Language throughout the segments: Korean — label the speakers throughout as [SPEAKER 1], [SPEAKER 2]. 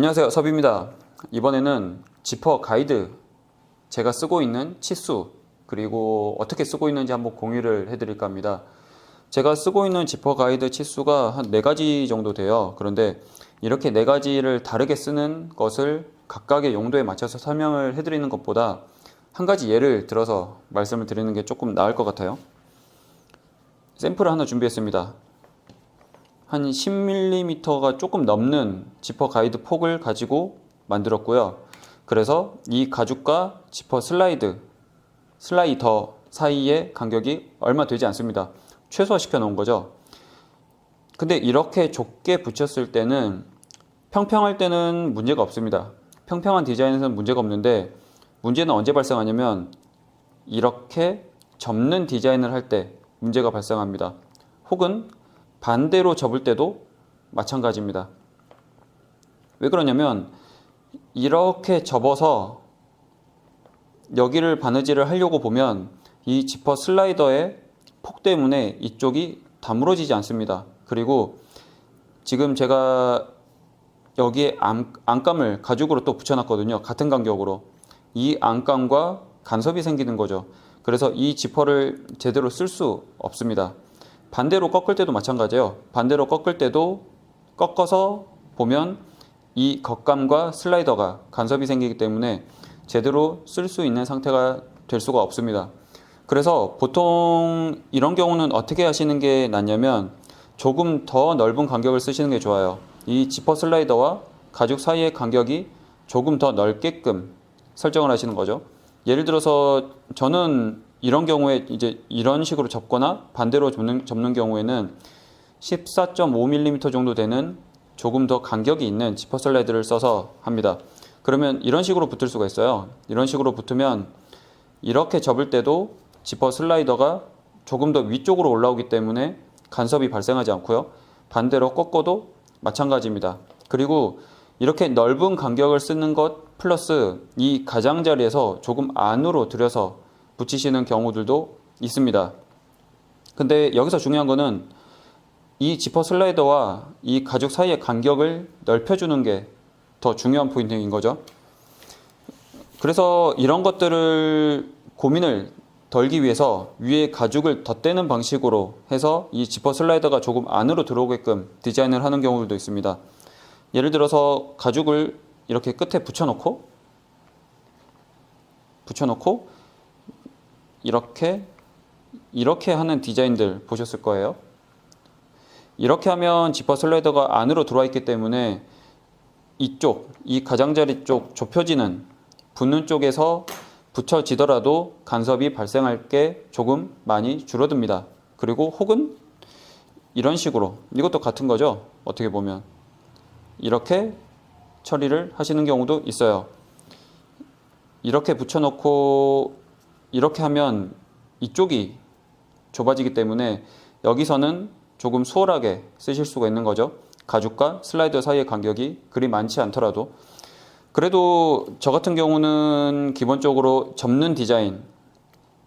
[SPEAKER 1] 안녕하세요 섭입니다. 이번에는 지퍼 가이드 제가 쓰고 있는 치수 그리고 어떻게 쓰고 있는지 한번 공유를 해드릴까 합니다. 제가 쓰고 있는 지퍼 가이드 치수가 한네 가지 정도 돼요. 그런데 이렇게 네 가지를 다르게 쓰는 것을 각각의 용도에 맞춰서 설명을 해드리는 것보다 한 가지 예를 들어서 말씀을 드리는 게 조금 나을 것 같아요. 샘플을 하나 준비했습니다 한 10mm가 조금 넘는 지퍼 가이드 폭을 가지고 만들었고요. 그래서 이 가죽과 지퍼 슬라이드, 슬라이더 사이의 간격이 얼마 되지 않습니다. 최소화시켜 놓은 거죠. 근데 이렇게 좁게 붙였을 때는 평평할 때는 문제가 없습니다. 평평한 디자인에서는 문제가 없는데 문제는 언제 발생하냐면 이렇게 접는 디자인을 할 때 문제가 발생합니다. 혹은 반대로 접을 때도 마찬가지입니다. 왜 그러냐면 이렇게 접어서 여기를 바느질을 하려고 보면 이 지퍼 슬라이더의 폭 때문에 이쪽이 다물어지지 않습니다. 그리고 지금 제가 여기에 안, 안감을 가죽으로 또 붙여놨거든요. 같은 간격으로. 이 안감과 간섭이 생기는 거죠. 그래서 이 지퍼를 제대로 쓸 수 없습니다. 반대로 꺾을 때도 마찬가지예요. 반대로 꺾을 때도 꺾어서 보면 이 겉감과 슬라이더가 간섭이 생기기 때문에 제대로 쓸 수 있는 상태가 될 수가 없습니다. 그래서 보통 이런 경우는 어떻게 하시는 게 낫냐면 조금 더 넓은 간격을 쓰시는 게 좋아요. 이 지퍼 슬라이더와 가죽 사이의 간격이 조금 더 넓게끔 설정을 하시는 거죠. 예를 들어서 저는 이런 경우에 이제 이런 식으로 접거나 반대로 접는, 접는 경우에는 14.5mm 정도 되는 조금 더 간격이 있는 지퍼 슬라이드를 써서 합니다. 그러면 이런 식으로 붙을 수가 있어요. 이런 식으로 붙으면 이렇게 접을 때도 지퍼 슬라이더가 조금 더 위쪽으로 올라오기 때문에 간섭이 발생하지 않고요. 반대로 꺾어도 마찬가지입니다. 그리고 이렇게 넓은 간격을 쓰는 것 플러스 이 가장자리에서 조금 안으로 들여서 붙이시는 경우들도 있습니다. 근데 여기서 중요한 거는 이 지퍼 슬라이더와 이 가죽 사이의 간격을 넓혀주는 게 더 중요한 포인트인 거죠. 그래서 이런 것들을 고민을 덜기 위해서 위에 가죽을 덧대는 방식으로 해서 이 지퍼 슬라이더가 조금 안으로 들어오게끔 디자인을 하는 경우도 있습니다. 예를 들어서 가죽을 이렇게 끝에 붙여놓고 붙여놓고 이렇게 이렇게 하는 디자인들 보셨을 거예요. 이렇게 하면 지퍼 슬라이더가 안으로 들어와 있기 때문에 이쪽 이 가장자리 쪽 좁혀지는 붙는 쪽에서 붙여지더라도 간섭이 발생할 게 조금 많이 줄어듭니다. 그리고 혹은 이런 식으로 이것도 같은 거죠. 어떻게 보면 이렇게 처리를 하시는 경우도 있어요. 이렇게 붙여놓고 이렇게 하면 이쪽이 좁아지기 때문에 여기서는 조금 수월하게 쓰실 수가 있는 거죠. 가죽과 슬라이더 사이의 간격이 그리 많지 않더라도 그래도 저 같은 경우는 기본적으로 접는 디자인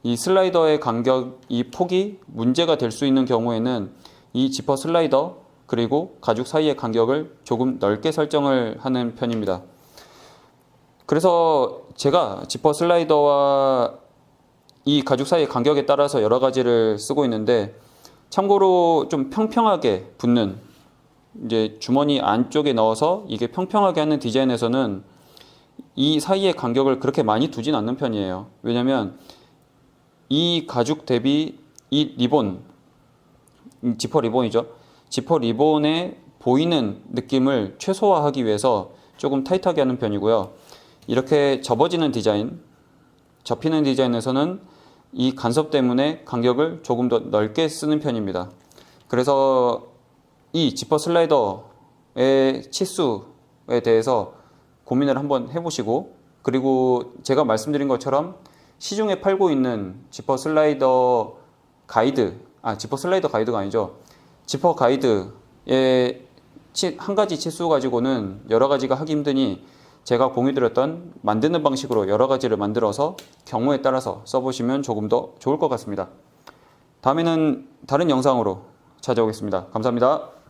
[SPEAKER 1] 이 슬라이더의 간격 이 폭이 문제가 될 수 있는 경우에는 이 지퍼 슬라이더 그리고 가죽 사이의 간격을 조금 넓게 설정을 하는 편입니다. 그래서 제가 지퍼 슬라이더와 이 가죽 사이의 간격에 따라서 여러 가지를 쓰고 있는데 참고로 좀 평평하게 붙는 이제 주머니 안쪽에 넣어서 이게 평평하게 하는 디자인에서는 이 사이의 간격을 그렇게 많이 두진 않는 편이에요. 왜냐면 이 가죽 대비 이 리본 지퍼 리본이죠. 지퍼 리본에 보이는 느낌을 최소화하기 위해서 조금 타이트하게 하는 편이고요. 이렇게 접어지는 디자인, 접히는 디자인에서는 이 간섭 때문에 간격을 조금 더 넓게 쓰는 편입니다. 그래서 이 지퍼 슬라이더의 치수에 대해서 고민을 한번 해보시고 그리고 제가 말씀드린 것처럼 시중에 팔고 있는 지퍼 슬라이더 가이드, 아, 지퍼 슬라이더 가이드가 아니죠. 지퍼 가이드의 한 가지 치수 가지고는 여러 가지가 하기 힘드니 제가 공유드렸던 만드는 방식으로 여러 가지를 만들어서 경우에 따라서 써보시면 조금 더 좋을 것 같습니다. 다음에는 다른 영상으로 찾아오겠습니다. 감사합니다.